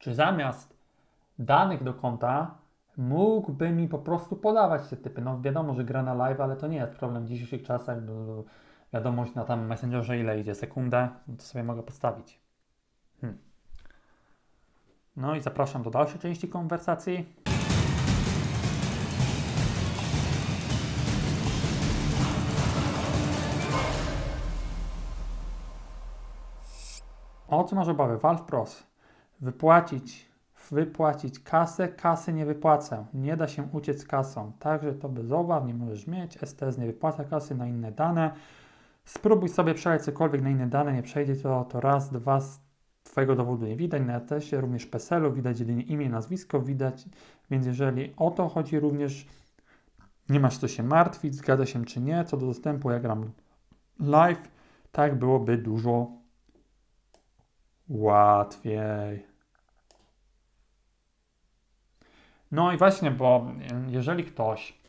czy zamiast danych do konta mógłby mi po prostu podawać te typy. No wiadomo, że gra na live, ale to nie jest problem w dzisiejszych czasach. Wiadomość na tam Messengerze ile idzie? Sekundę? No to sobie mogę postawić. Hmm. No i zapraszam do dalszej części konwersacji. O co masz obawy? Valve Pros. Wypłacić, wypłacić kasę, kasy nie wypłacę. Nie da się uciec kasą. Także to bez obaw, nie możesz mieć. STS nie wypłaca kasy na inne dane. Spróbuj sobie przelać cokolwiek na inne dane, nie przejdzie to, to raz, dwa z Twojego dowodu nie widać. Na ETS-ie również PESEL-u widać jedynie imię, nazwisko widać, więc jeżeli o to chodzi również, nie masz co się martwić, zgadza się czy nie. Co do dostępu, ja gram live, tak byłoby dużo łatwiej. No i właśnie, bo jeżeli ktoś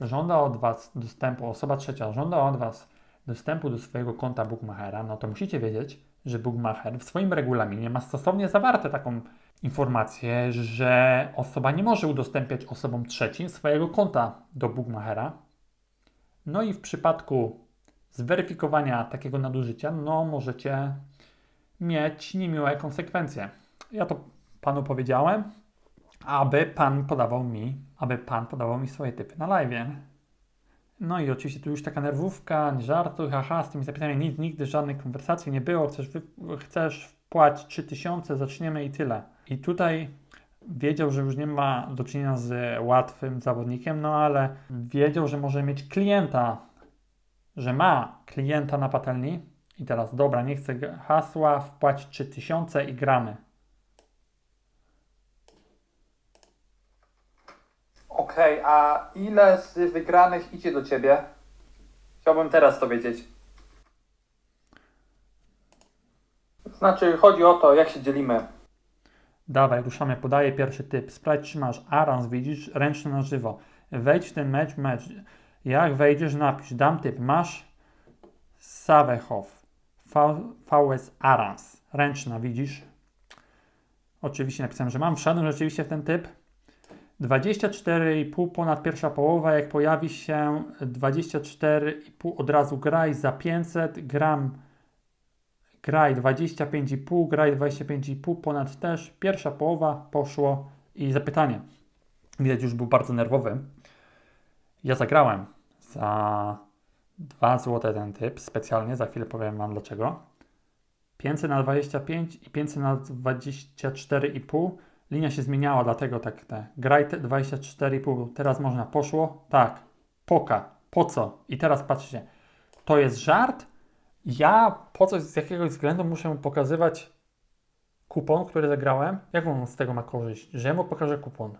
żąda od Was dostępu, osoba trzecia żąda od Was dostępu do swojego konta Bookmachera, no to musicie wiedzieć, że Bookmacher w swoim regulaminie ma stosownie zawarte taką informację, że osoba nie może udostępniać osobom trzecim swojego konta do Bookmachera. No i w przypadku zweryfikowania takiego nadużycia, no możecie mieć niemiłe konsekwencje. Ja to panu powiedziałem, aby pan podawał mi, aby pan podawał mi swoje typy na live. No i oczywiście tu już taka nerwówka, żartuj, haha, z tymi zapisami nic, nigdy żadnej konwersacji nie było, chcesz, wy, chcesz wpłać 3000, zaczniemy i tyle. I tutaj wiedział, że już nie ma do czynienia z łatwym zawodnikiem, no ale wiedział, że może mieć klienta, że ma klienta na patelni i teraz, dobra, nie chcę hasła, wpłać 3000 i gramy. Okej, a ile z wygranych idzie do ciebie? Chciałbym teraz to wiedzieć. Znaczy, chodzi o to, jak się dzielimy. Dawaj, ruszamy, podaję pierwszy typ. Sprawdź, czy masz arans, widzisz, ręczny na żywo. Wejdź w ten mecz, mecz. Jak wejdziesz, napisz, dam typ. Masz Savehoff, V- VS Arans, ręczna, widzisz? Oczywiście napisałem, że mam. Wszedłem rzeczywiście w ten typ. 24,5 ponad pierwsza połowa. Jak pojawi się 24,5 od razu graj za 500 gram graj 25,5, graj 25,5, ponad też. Pierwsza połowa poszło i zapytanie. Widać, już był bardzo nerwowy. Ja zagrałem za 2 zł ten typ, specjalnie, za chwilę powiem Wam dlaczego. 500 na 25 i 500 na 24,5. Linia się zmieniała, dlatego tak te. Graj te 24,5. Teraz można poszło. Tak. Poka. Po co? I teraz patrzcie. To jest żart? Ja po coś z jakiegoś względu muszę mu pokazywać kupon, który zagrałem. Jaką on z tego ma korzyść? Że mu pokażę kupon.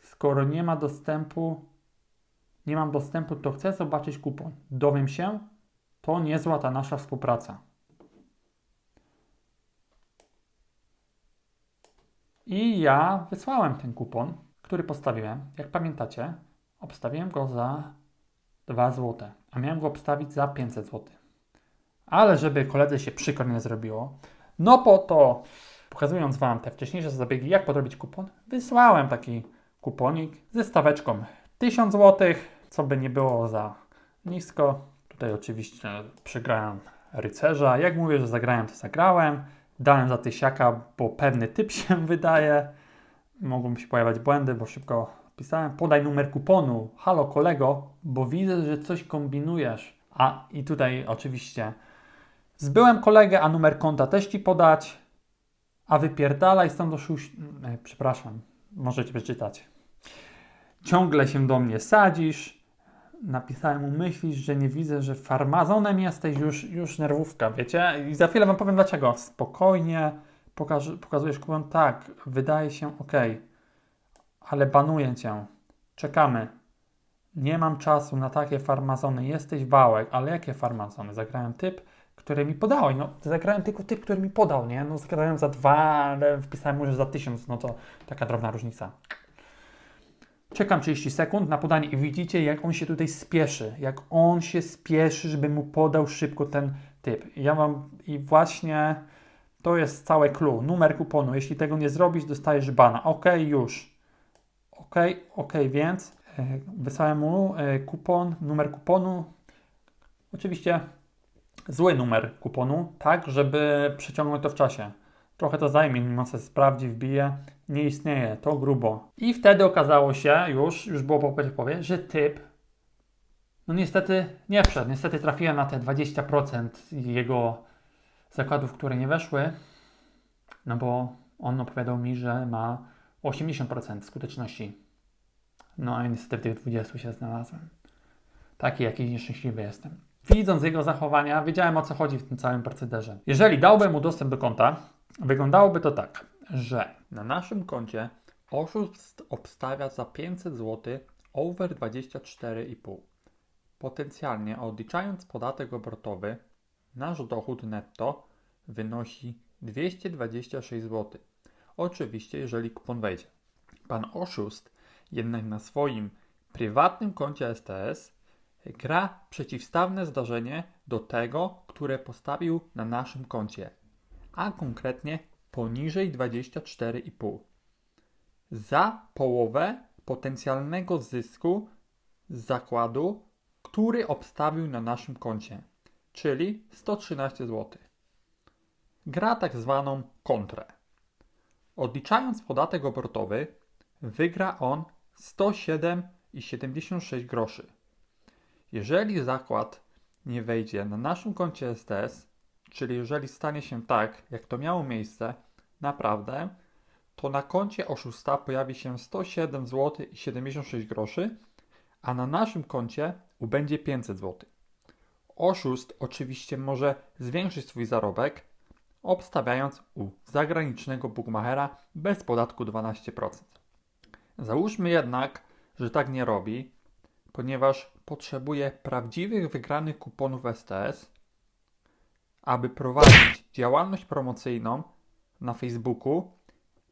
Skoro nie ma dostępu, nie mam dostępu, to chcę zobaczyć kupon. Dowiem się, to niezła ta nasza współpraca. I ja wysłałem ten kupon, który postawiłem. Jak pamiętacie, obstawiłem go za 2 zł, a miałem go obstawić za 500 zł. Ale żeby koledze się przykro nie zrobiło, no po to, pokazując Wam te wcześniejsze zabiegi, jak podrobić kupon, wysłałem taki kuponik ze staweczką 1000 zł, co by nie było za nisko. Tutaj oczywiście przegrałem rycerza. Jak mówię, że zagrałem, to zagrałem. Dałem za tysiaka, bo pewny typ się wydaje. Mogą się pojawiać błędy, bo szybko pisałem. Podaj numer kuponu. Halo kolego, bo widzę, że coś kombinujesz. A i tutaj oczywiście zbyłem kolegę, a numer konta też ci podać. A wypierdalaj stąd do szuś... E, przepraszam, możecie przeczytać. Ciągle się do mnie sadzisz. Napisałem mu, myślisz, że nie widzę, że farmazonem jesteś, już, już nerwówka, wiecie? I za chwilę wam powiem dlaczego. Spokojnie, pokaż, pokazujesz kupon, tak, wydaje się ok, ale banuję cię. Czekamy. Nie mam czasu na takie farmazony. Jesteś wałek, ale jakie farmazony? Zagrałem typ, który mi podałeś. No, zagrałem tylko typ, który mi podał, nie? No, zagrałem za dwa, ale wpisałem mu, że za tysiąc. No to taka drobna różnica. Czekam 30 sekund na podanie i widzicie, jak on się tutaj spieszy. Jak on się spieszy, żeby mu podał szybko ten typ. Ja mam i właśnie To jest całe clue. Numer kuponu. Jeśli tego nie zrobisz, dostajesz bana. Ok, już. Ok, ok, więc e, wysłałem mu e, kupon, numer kuponu. Oczywiście zły numer kuponu, tak, żeby przeciągnąć to w czasie. Trochę to zajmie, mimo że sprawdzi, wbije. Nie istnieje, to grubo. I wtedy okazało się, już, już było po powie, że typ, no niestety nie wszedł. Niestety trafiłem na te 20% jego zakładów, które nie weszły, no bo on opowiadał mi, że ma 80% skuteczności. No a niestety w tych 20 się znalazłem. Taki jakiś nieszczęśliwy jestem. Widząc jego zachowania, wiedziałem o co chodzi w tym całym procederze. Jeżeli dałbym mu dostęp do konta, wyglądałoby to tak, że na naszym koncie oszust obstawia za 500 zł over 24,5. Potencjalnie odliczając podatek obrotowy, nasz dochód netto wynosi 226 zł. Oczywiście, jeżeli kupon wejdzie. Pan oszust jednak na swoim prywatnym koncie STS gra przeciwstawne zdarzenie do tego, które postawił na naszym koncie, a konkretnie poniżej 24,5. Za połowę potencjalnego zysku z zakładu, który obstawił na naszym koncie, czyli 113 zł. Gra tak zwaną kontrę. Odliczając podatek obrotowy, wygra on 107,76 groszy. Jeżeli zakład nie wejdzie na naszym koncie STS, czyli jeżeli stanie się tak, jak to miało miejsce, naprawdę, to na koncie oszusta pojawi się 107 zł i 76 groszy, a na naszym koncie ubędzie 500 zł. Oszust oczywiście może zwiększyć swój zarobek, obstawiając u zagranicznego bookmachera bez podatku 12%. Załóżmy jednak, że tak nie robi, ponieważ potrzebuje prawdziwych wygranych kuponów STS, aby prowadzić działalność promocyjną na Facebooku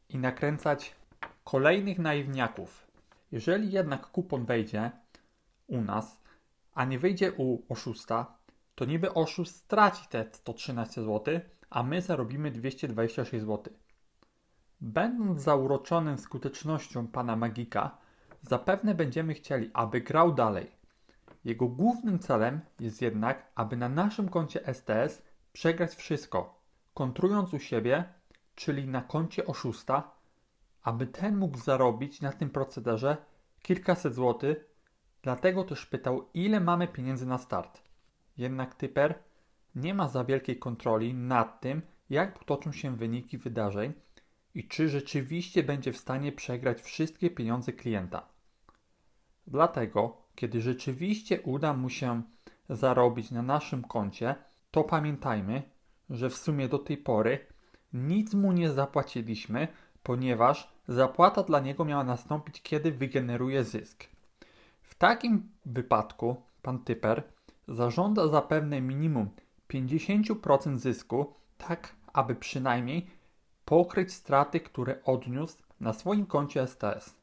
i nakręcać kolejnych naiwniaków. Jeżeli jednak kupon wejdzie u nas, a nie wyjdzie u oszusta, to niby oszust straci te 113 zł, a my zarobimy 226 zł. Będąc zauroczonym skutecznością pana Magika, zapewne będziemy chcieli, aby grał dalej. Jego głównym celem jest jednak, aby na naszym koncie STS przegrać wszystko, kontrując u siebie, czyli na koncie oszusta, aby ten mógł zarobić na tym procederze kilkaset złotych, dlatego też pytał, ile mamy pieniędzy na start. Jednak typer nie ma za wielkiej kontroli nad tym, jak potoczą się wyniki wydarzeń i czy rzeczywiście będzie w stanie przegrać wszystkie pieniądze klienta. Dlatego, kiedy rzeczywiście uda mu się zarobić na naszym koncie, to pamiętajmy, że w sumie do tej pory nic mu nie zapłaciliśmy, ponieważ zapłata dla niego miała nastąpić, kiedy wygeneruje zysk. W takim wypadku pan typer zażąda zapewne minimum 50% zysku, tak aby przynajmniej pokryć straty, które odniósł na swoim koncie STS.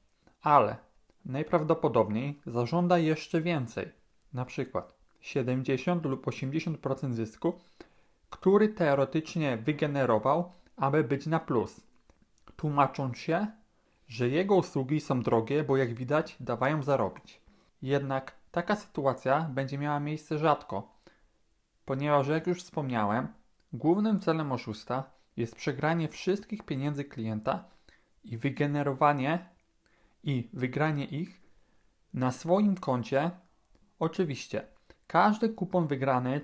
Ale najprawdopodobniej zażąda jeszcze więcej, na przykład 70 lub 80% zysku, który teoretycznie wygenerował, aby być na plus, tłumacząc się, że jego usługi są drogie, bo jak widać dawają zarobić. Jednak taka sytuacja będzie miała miejsce rzadko, ponieważ jak już wspomniałem, głównym celem oszusta jest przegranie wszystkich pieniędzy klienta i wygenerowanie i wygranie ich na swoim koncie. Oczywiście, każdy kupon wygrany,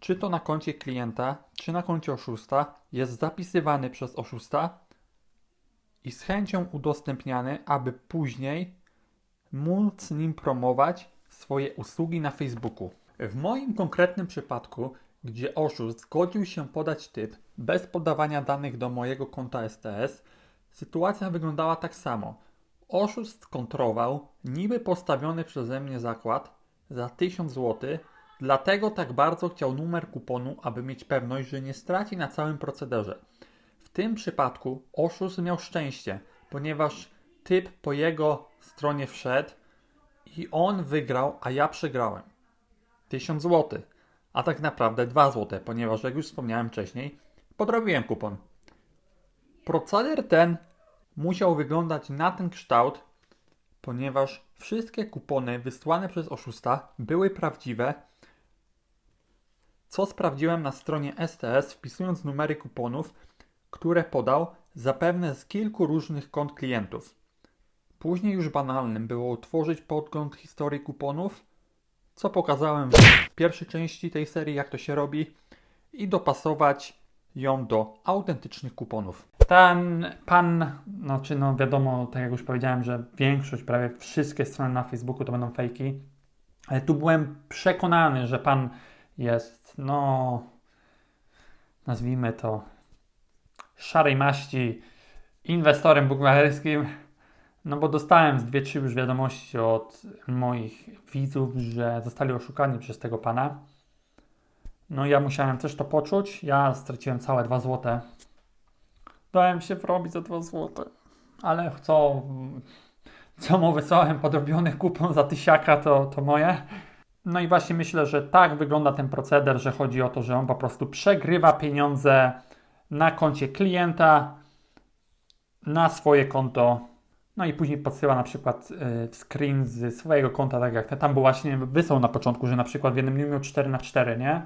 czy to na koncie klienta, czy na koncie oszusta, jest zapisywany przez oszusta i z chęcią udostępniany, aby później móc nim promować swoje usługi na Facebooku. W moim konkretnym przypadku, gdzie oszust zgodził się podać typ bez podawania danych do mojego konta STS, sytuacja wyglądała tak samo. Oszust skontrował niby postawiony przeze mnie zakład za 1000 zł, dlatego tak bardzo chciał numer kuponu, aby mieć pewność, że nie straci na całym procederze. W tym przypadku oszust miał szczęście, ponieważ typ po jego stronie wszedł i on wygrał, a ja przegrałem. 1000 zł, a tak naprawdę 2 zł, ponieważ jak już wspomniałem wcześniej, podrobiłem kupon. Proceder ten musiał wyglądać na ten kształt, ponieważ wszystkie kupony wysłane przez oszusta były prawdziwe, co sprawdziłem na stronie STS wpisując numery kuponów, które podał zapewne z kilku różnych kont klientów. Później już banalnym było utworzyć podgląd historii kuponów, co pokazałem w pierwszej części tej serii, jak to się robi, i dopasować ją do autentycznych kuponów. Ten pan, znaczy no wiadomo, tak jak już powiedziałem, że większość, prawie wszystkie strony na Facebooku to będą fejki, ale tu byłem przekonany, że pan jest, no, nazwijmy to, szarej maści inwestorem bukmacherskim, no bo dostałem z dwie, trzy już wiadomości od moich widzów, że zostali oszukani przez tego pana. No ja musiałem też to poczuć. Ja straciłem całe 2 złote. Dałem się wrobić za 2 złote. Ale co, co mu wysłałem podrobiony kupon za tysiaka, to, to moje. No i właśnie myślę, że tak wygląda ten proceder, że chodzi o to, że on po prostu przegrywa pieniądze na koncie klienta na swoje konto. No i później podsyła na przykład y, screen z swojego konta, tak jak tam był właśnie wysłał na początku, że na przykład w jednym dniu miał 4 na 4 nie?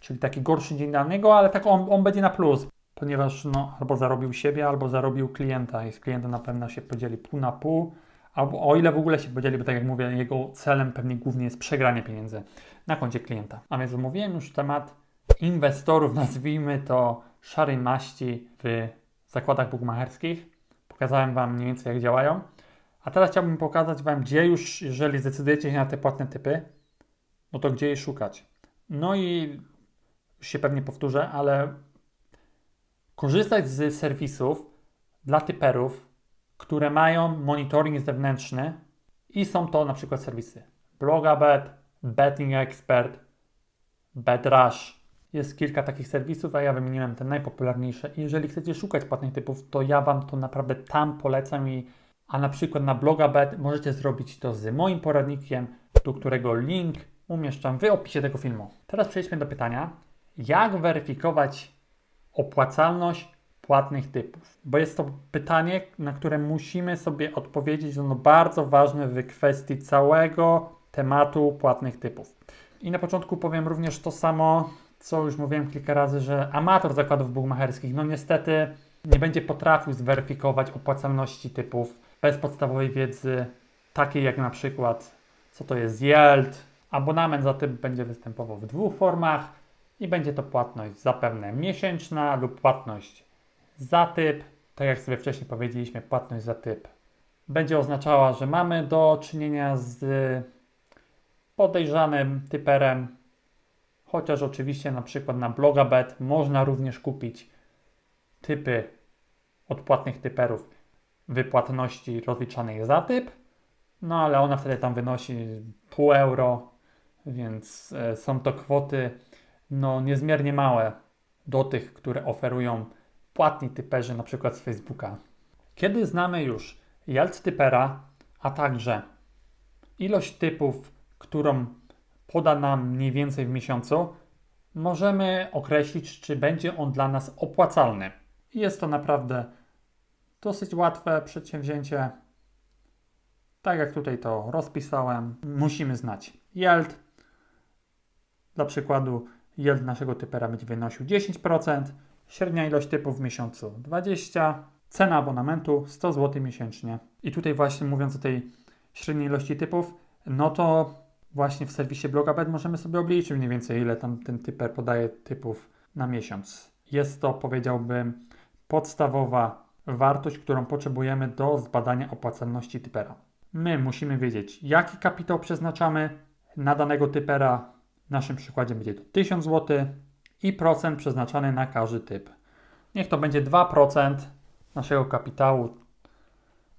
Czyli taki gorszy dzień dla niego, ale tak on, on będzie na plus, ponieważ no, albo zarobił siebie, albo zarobił klienta i z klientem na pewno się podzieli pół na pół, albo o ile w ogóle się podzieli, bo tak jak mówię, jego celem pewnie głównie jest przegranie pieniędzy na koncie klienta. A więc omówiłem już temat inwestorów, nazwijmy to szarej maści w zakładach bukmacherskich. Pokazałem Wam mniej więcej jak działają. A teraz chciałbym pokazać Wam, gdzie już, jeżeli zdecydujecie się na te płatne typy, no to gdzie je szukać. No i już się pewnie powtórzę, ale korzystać z serwisów dla typerów, które mają monitoring zewnętrzny i są to na przykład serwisy Blogabet, Betting Expert, BetRush. Jest kilka takich serwisów, a ja wymieniłem te najpopularniejsze. Jeżeli chcecie szukać płatnych typów, to ja Wam to naprawdę tam polecam i a na przykład na Blogabet możecie zrobić to z moim poradnikiem, do którego link umieszczam w opisie tego filmu. Teraz przejdźmy do pytania, jak weryfikować opłacalność płatnych typów? Bo jest to pytanie, na które musimy sobie odpowiedzieć, ono bardzo ważne w kwestii całego tematu płatnych typów. I na początku powiem również to samo, co już mówiłem kilka razy, że amator zakładów bukmacherskich, no niestety nie będzie potrafił zweryfikować opłacalności typów bez podstawowej wiedzy, takiej jak na przykład co to jest yield. Abonament za typ będzie występował w dwóch formach i będzie to płatność zapewne miesięczna lub płatność za typ. Tak jak sobie wcześniej powiedzieliśmy, płatność za typ będzie oznaczała, że mamy do czynienia z podejrzanym typerem, chociaż oczywiście na przykład na Blogabet można również kupić typy od płatnych typerów wypłatności rozliczanej za typ, no ale ona wtedy tam wynosi pół euro, więc e, są to kwoty no niezmiernie małe do tych, które oferują płatni typerzy na przykład z Facebooka. Kiedy znamy już yield typera, a także ilość typów, którą poda nam mniej więcej w miesiącu, możemy określić, czy będzie on dla nas opłacalny. Jest to naprawdę dosyć łatwe przedsięwzięcie. Tak jak tutaj to rozpisałem, musimy znać yield. Dla przykładu, yield naszego typera będzie wynosił 10%, średnia ilość typów w miesiącu 20, cena abonamentu 100 zł miesięcznie. I tutaj właśnie mówiąc o tej średniej ilości typów, no to właśnie w serwisie Blogabet możemy sobie obliczyć mniej więcej ile tam ten typer podaje typów na miesiąc. Jest to powiedziałbym podstawowa wartość, którą potrzebujemy do zbadania opłacalności typera. My musimy wiedzieć, jaki kapitał przeznaczamy na danego typera. W naszym przykładzie będzie to 1000 zł i procent przeznaczany na każdy typ. Niech to będzie 2% naszego kapitału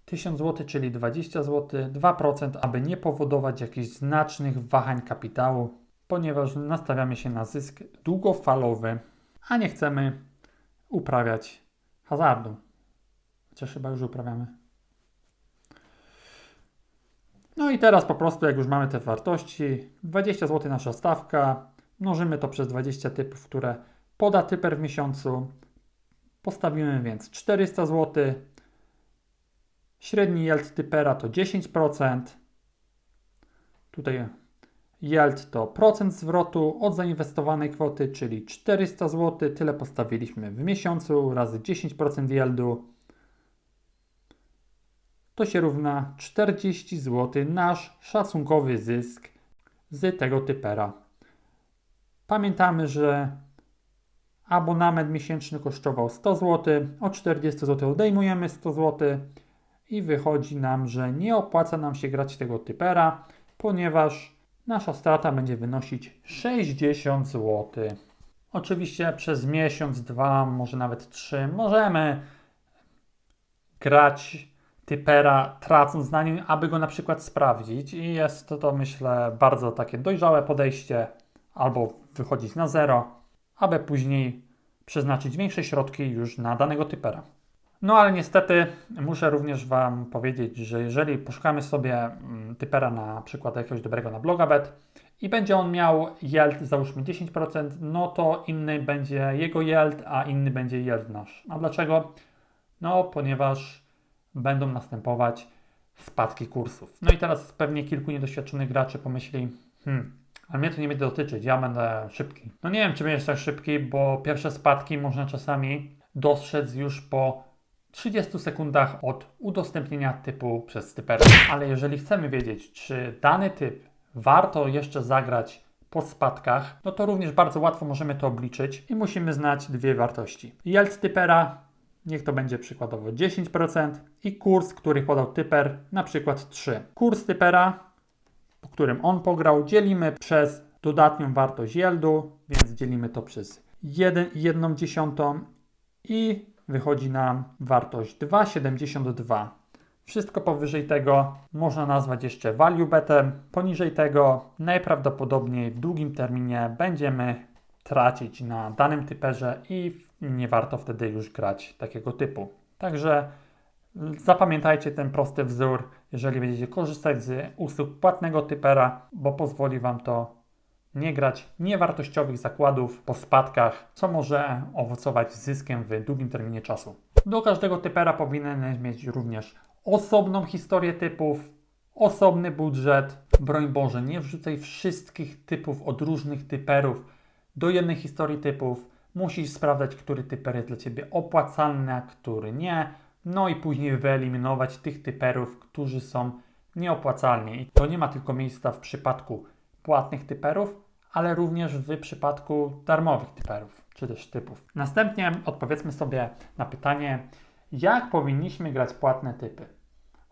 1000 zł, czyli 20 zł, 2%, aby nie powodować jakichś znacznych wahań kapitału, ponieważ nastawiamy się na zysk długofalowy, a nie chcemy uprawiać hazardu. Chociaż chyba już uprawiamy. No i teraz po prostu, jak już mamy te wartości, 20 zł nasza stawka, mnożymy to przez 20 typów, które poda typer w miesiącu. Postawimy więc 400 zł. Średni yield typera to 10%. Tutaj yield to procent zwrotu od zainwestowanej kwoty, czyli 400 zł. Tyle postawiliśmy w miesiącu razy 10% yieldu. To się równa 40 zł nasz szacunkowy zysk z tego typera. Pamiętamy, że abonament miesięczny kosztował 100 zł, od 40 zł odejmujemy 100 zł i wychodzi nam, że nie opłaca nam się grać tego typera, ponieważ nasza strata będzie wynosić 60 zł. Oczywiście przez miesiąc, dwa, może nawet trzy możemy grać typera, tracąc na nim, aby go na przykład sprawdzić. I jest to, to myślę, bardzo takie dojrzałe podejście, albo wychodzić na zero, aby później przeznaczyć większe środki już na danego typera. No ale niestety muszę również Wam powiedzieć, że jeżeli poszukamy sobie mm, typera na przykład jakiegoś dobrego na blogabet i będzie on miał yield załóżmy 10%, no to inny będzie jego yield, a inny będzie yield nasz. A dlaczego? No ponieważ będą następować spadki kursów. No i teraz pewnie kilku niedoświadczonych graczy pomyśli, hmm, ale mnie to nie będzie dotyczyć, ja będę szybki. No nie wiem, czy będziesz tak szybki, bo pierwsze spadki można czasami dostrzec już po 30 sekundach od udostępnienia typu przez typera. Ale jeżeli chcemy wiedzieć, czy dany typ warto jeszcze zagrać po spadkach, no to również bardzo łatwo możemy to obliczyć i musimy znać dwie wartości. Yield typera, niech to będzie przykładowo 10% i kurs, który podał typer, na przykład 3. Kurs typera, po którym on pograł, dzielimy przez dodatnią wartość yieldu, więc dzielimy to przez 1 dziesiątą i wychodzi nam wartość 2,72. Wszystko powyżej tego można nazwać jeszcze value betem. Poniżej tego najprawdopodobniej w długim terminie będziemy tracić na danym typerze i nie warto wtedy już grać takiego typu. Także zapamiętajcie ten prosty wzór, jeżeli będziecie korzystać z usług płatnego typera, bo pozwoli Wam to nie grać niewartościowych zakładów po spadkach, co może owocować zyskiem w długim terminie czasu. Do każdego typera powinien mieć również osobną historię typów, osobny budżet. Broń Boże, nie wrzucaj wszystkich typów od różnych typerów do jednej historii typów. Musisz sprawdzać, który typer jest dla Ciebie opłacalny, a który nie. No i później wyeliminować tych typerów, którzy są nieopłacalni. I to nie ma tylko miejsca w przypadku płatnych typerów, ale również w przypadku darmowych typerów, czy też typów. Następnie odpowiedzmy sobie na pytanie, jak powinniśmy grać płatne typy.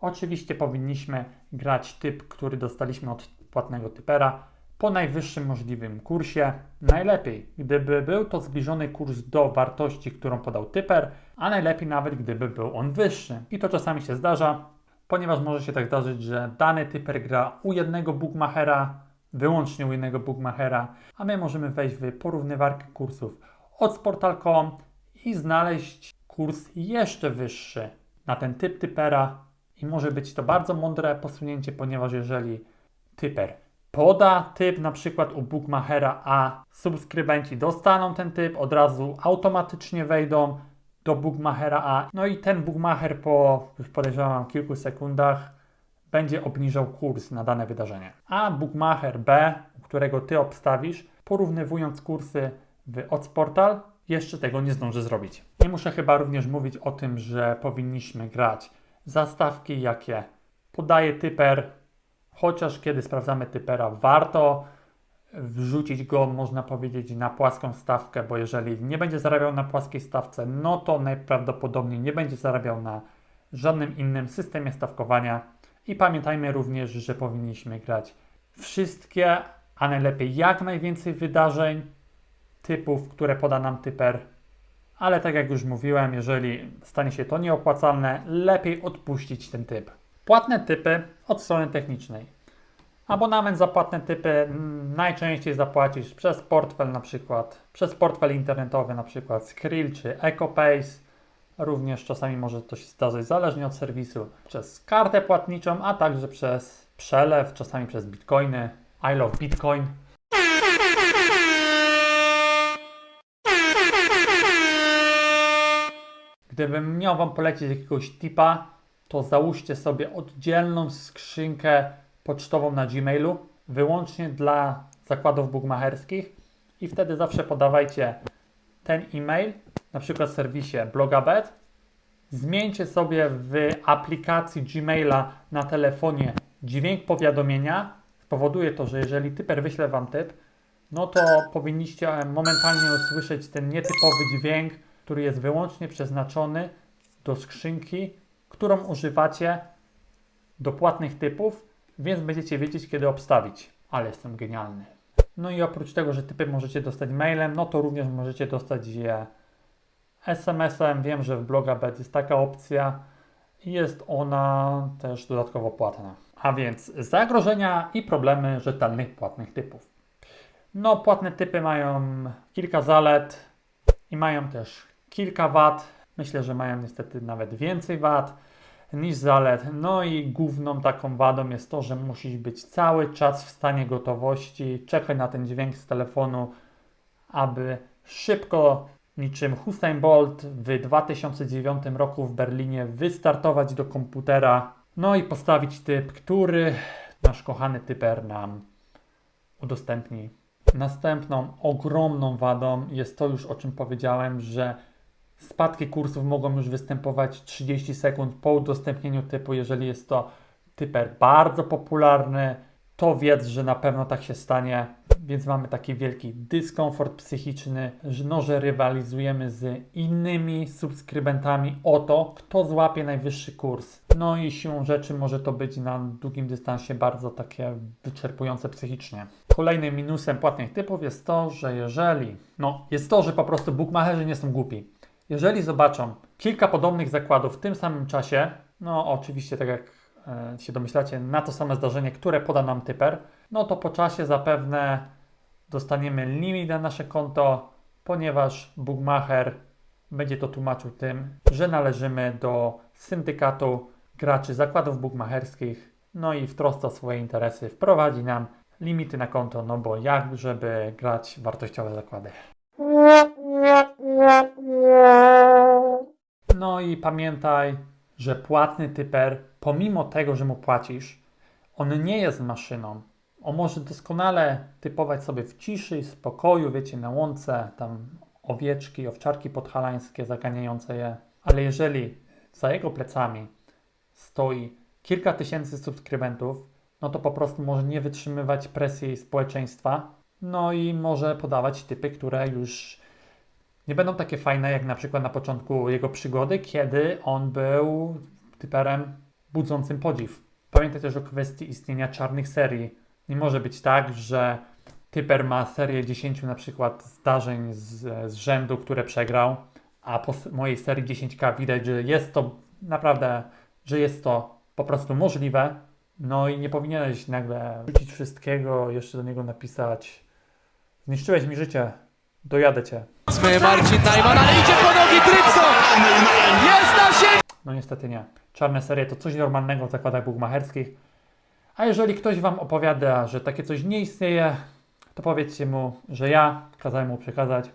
Oczywiście powinniśmy grać typ, który dostaliśmy od płatnego typera po najwyższym możliwym kursie. Najlepiej, gdyby był to zbliżony kurs do wartości, którą podał typer, a najlepiej nawet, gdyby był on wyższy. I to czasami się zdarza, ponieważ może się tak zdarzyć, że dany typer gra u jednego bookmachera, wyłącznie u jednego bookmachera, a my możemy wejść w porównywarkę kursów od Sportal.com i znaleźć kurs jeszcze wyższy na ten typ typera i może być to bardzo mądre posunięcie, ponieważ jeżeli typer poda typ na przykład u bookmachera, a subskrybenci dostaną ten typ, od razu automatycznie wejdą do bookmachera A, no i ten bookmacher po, już podejrzewam, kilku sekundach będzie obniżał kurs na dane wydarzenie. A bookmacher B, którego ty obstawisz, porównywując kursy w Odsportal, jeszcze tego nie zdąży zrobić. Nie muszę chyba również mówić o tym, że powinniśmy grać zastawki, jakie podaje typer, chociaż kiedy sprawdzamy typera, warto wrzucić go, można powiedzieć, na płaską stawkę, bo jeżeli nie będzie zarabiał na płaskiej stawce, no to najprawdopodobniej nie będzie zarabiał na żadnym innym systemie stawkowania. I pamiętajmy również, że powinniśmy grać wszystkie, a najlepiej jak najwięcej wydarzeń, typów, które poda nam typer. Ale tak jak już mówiłem, jeżeli stanie się to nieopłacalne, lepiej odpuścić ten typ. Płatne typy od strony technicznej. Abonament za płatne typy mm, najczęściej zapłacisz przez portfel na przykład, przez portfel internetowy na przykład Skrill czy EcoPace. Również czasami może to się zdarzyć zależnie od serwisu przez kartę płatniczą, a także przez przelew, czasami przez bitcoiny. I love Bitcoin. Gdybym miał Wam polecić jakiegoś tipa, to załóżcie sobie oddzielną skrzynkę pocztową na Gmailu, wyłącznie dla zakładów bookmacherskich i wtedy zawsze podawajcie ten e-mail, na przykład w serwisie Blogabet. Zmieńcie sobie w aplikacji Gmaila na telefonie dźwięk powiadomienia. Spowoduje to, że jeżeli typer wyśle Wam typ, no to powinniście momentalnie usłyszeć ten nietypowy dźwięk, który jest wyłącznie przeznaczony do skrzynki, którą używacie do płatnych typów, więc będziecie wiedzieć, kiedy obstawić. Ale jestem genialny. No i oprócz tego, że typy możecie dostać mailem, no to również możecie dostać je SMS-em. Wiem, że w Blogabet jest taka opcja i jest ona też dodatkowo płatna. A więc zagrożenia i problemy rzetelnych płatnych typów. No, płatne typy mają kilka zalet i mają też kilka wad. Myślę, że mają niestety nawet więcej wad niż zalet. No i główną taką wadą jest to, że musisz być cały czas w stanie gotowości, czekać na ten dźwięk z telefonu, aby szybko, niczym Hussein Bolt w 2009 roku w Berlinie wystartować do komputera, no i postawić typ, który nasz kochany typer nam udostępni. Następną ogromną wadą jest to już o czym powiedziałem, że spadki kursów mogą już występować 30 sekund po udostępnieniu typu, jeżeli jest to typer bardzo popularny, to wiedz, że na pewno tak się stanie, więc mamy taki wielki dyskomfort psychiczny, że no, że rywalizujemy z innymi subskrybentami o to, kto złapie najwyższy kurs. No i siłą rzeczy może to być na długim dystansie bardzo takie wyczerpujące psychicznie. Kolejnym minusem płatnych typów jest to, że jeżeli, no jest to, że po prostu bookmacherzy nie są głupi. Jeżeli zobaczą kilka podobnych zakładów w tym samym czasie, no oczywiście tak jak e, się domyślacie, na to same zdarzenie, które poda nam typer, no to po czasie zapewne dostaniemy limit na nasze konto, ponieważ bookmacher będzie to tłumaczył tym, że należymy do syndykatu graczy zakładów bookmacherskich, no i w trosce o swoje interesy wprowadzi nam limity na konto, no bo jak żeby grać wartościowe zakłady. No i pamiętaj, że płatny typer, pomimo tego, że mu płacisz, on nie jest maszyną. On może doskonale typować sobie w ciszy i spokoju, wiecie, na łące, tam owieczki, owczarki podhalańskie zaganiające je. Ale jeżeli za jego plecami stoi kilka tysięcy subskrybentów, no to po prostu może nie wytrzymywać presji społeczeństwa, no i może podawać typy, które już nie będą takie fajne jak na przykład na początku jego przygody, kiedy on był typerem budzącym podziw. Pamiętaj też o kwestii istnienia czarnych serii. Nie może być tak, że typer ma serię 10 na przykład zdarzeń z, z rzędu, które przegrał, a po mojej serii 10K widać, że jest to naprawdę, że jest to po prostu możliwe. No i nie powinieneś nagle rzucić wszystkiego, jeszcze do niego napisać zniszczyłeś mi życie, dojadę cię. Marcin Najman, ale idzie po nogi Trypson! Jest na! No niestety nie. Czarne serie to coś normalnego w zakładach bugmacherskich. A jeżeli ktoś Wam opowiada, że takie coś nie istnieje, to powiedzcie mu, że ja kazałem mu przekazać,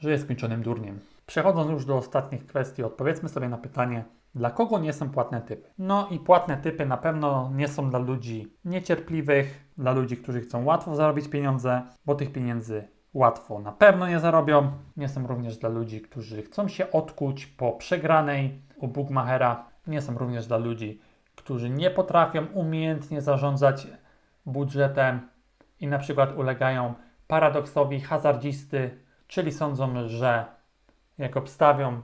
że jest skończonym durniem. Przechodząc już do ostatnich kwestii, odpowiedzmy sobie na pytanie, dla kogo nie są płatne typy? No i płatne typy na pewno nie są dla ludzi niecierpliwych, dla ludzi, którzy chcą łatwo zarobić pieniądze, bo tych pieniędzy łatwo na pewno nie zarobią. Nie są również dla ludzi, którzy chcą się odkuć po przegranej u Bookmachera. Nie są również dla ludzi, którzy nie potrafią umiejętnie zarządzać budżetem i na przykład ulegają paradoksowi hazardzisty, czyli sądzą, że jak obstawią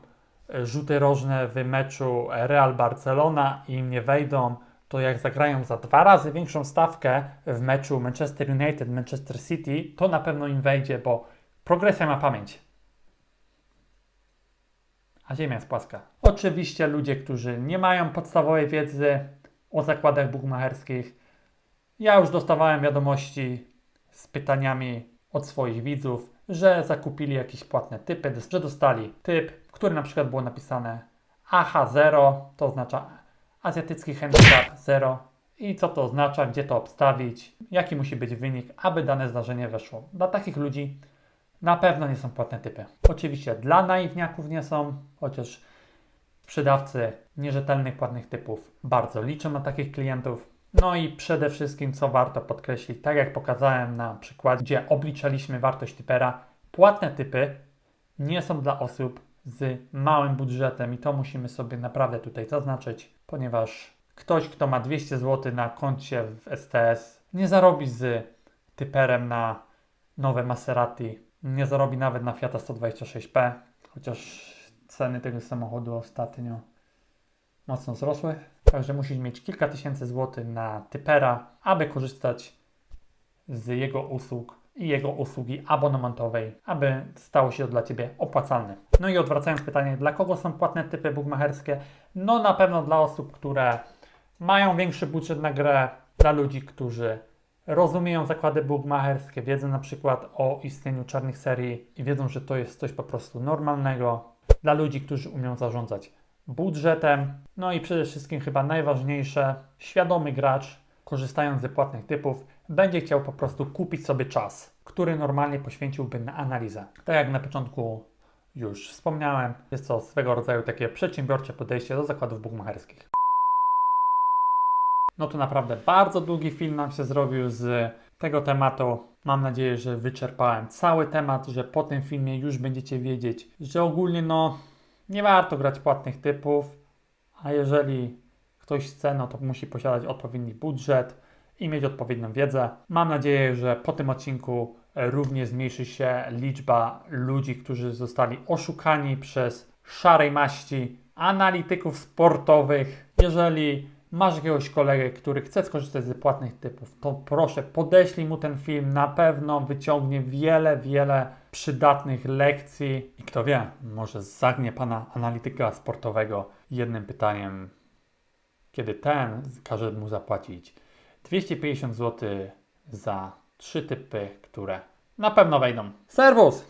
rzuty rożne w meczu Real Barcelona i im nie wejdą, to jak zagrają za dwa razy większą stawkę w meczu Manchester United, Manchester City, to na pewno im wejdzie, bo progresja ma pamięć. A Ziemia jest płaska. Oczywiście ludzie, którzy nie mają podstawowej wiedzy o zakładach bukmacherskich. Ja już dostawałem wiadomości z pytaniami od swoich widzów, że zakupili jakieś płatne typy, że dostali typ, w którym na przykład było napisane AH0, to oznacza azjatycki handicap 0 i co to oznacza, gdzie to obstawić, jaki musi być wynik, aby dane zdarzenie weszło. Dla takich ludzi na pewno nie są płatne typy. Oczywiście dla naiwniaków nie są, chociaż sprzedawcy nierzetelnych płatnych typów bardzo liczą na takich klientów. No i przede wszystkim, co warto podkreślić, tak jak pokazałem na przykładzie, gdzie obliczaliśmy wartość typera, płatne typy nie są dla osób z małym budżetem i to musimy sobie naprawdę tutaj zaznaczyć, ponieważ ktoś, kto ma 200 zł na koncie w STS, nie zarobi z typerem na nowe Maserati, nie zarobi nawet na Fiata 126P, chociaż ceny tego samochodu ostatnio mocno wzrosły. Także musisz mieć kilka tysięcy złotych na typera, aby korzystać z jego usług i jego usługi abonamentowej, aby stało się to dla Ciebie opłacalne. No i odwracając pytanie, dla kogo są płatne typy bugmacherskie? No na pewno dla osób, które mają większy budżet na grę, dla ludzi, którzy rozumieją zakłady bugmacherskie, wiedzą na przykład o istnieniu czarnych serii i wiedzą, że to jest coś po prostu normalnego. Dla ludzi, którzy umieją zarządzać budżetem. No i przede wszystkim chyba najważniejsze, świadomy gracz, korzystając ze płatnych typów, będzie chciał po prostu kupić sobie czas, który normalnie poświęciłby na analizę. Tak jak na początku już wspomniałem, jest to swego rodzaju takie przedsiębiorcze podejście do zakładów bugmacherskich. No to naprawdę bardzo długi film nam się zrobił z tego tematu. Mam nadzieję, że wyczerpałem cały temat, że po tym filmie już będziecie wiedzieć, że ogólnie no nie warto grać płatnych typów, a jeżeli ktoś chce, no to musi posiadać odpowiedni budżet i mieć odpowiednią wiedzę. Mam nadzieję, że po tym odcinku również zmniejszy się liczba ludzi, którzy zostali oszukani przez szarej maści analityków sportowych. Jeżeli masz jakiegoś kolegę, który chce skorzystać z płatnych typów, to proszę podeślij mu ten film. Na pewno wyciągnie wiele, wiele przydatnych lekcji. I kto wie, może zagnie pana analityka sportowego jednym pytaniem, kiedy ten każe mu zapłacić 250 zł za trzy typy, które na pewno wejdą. Serwus!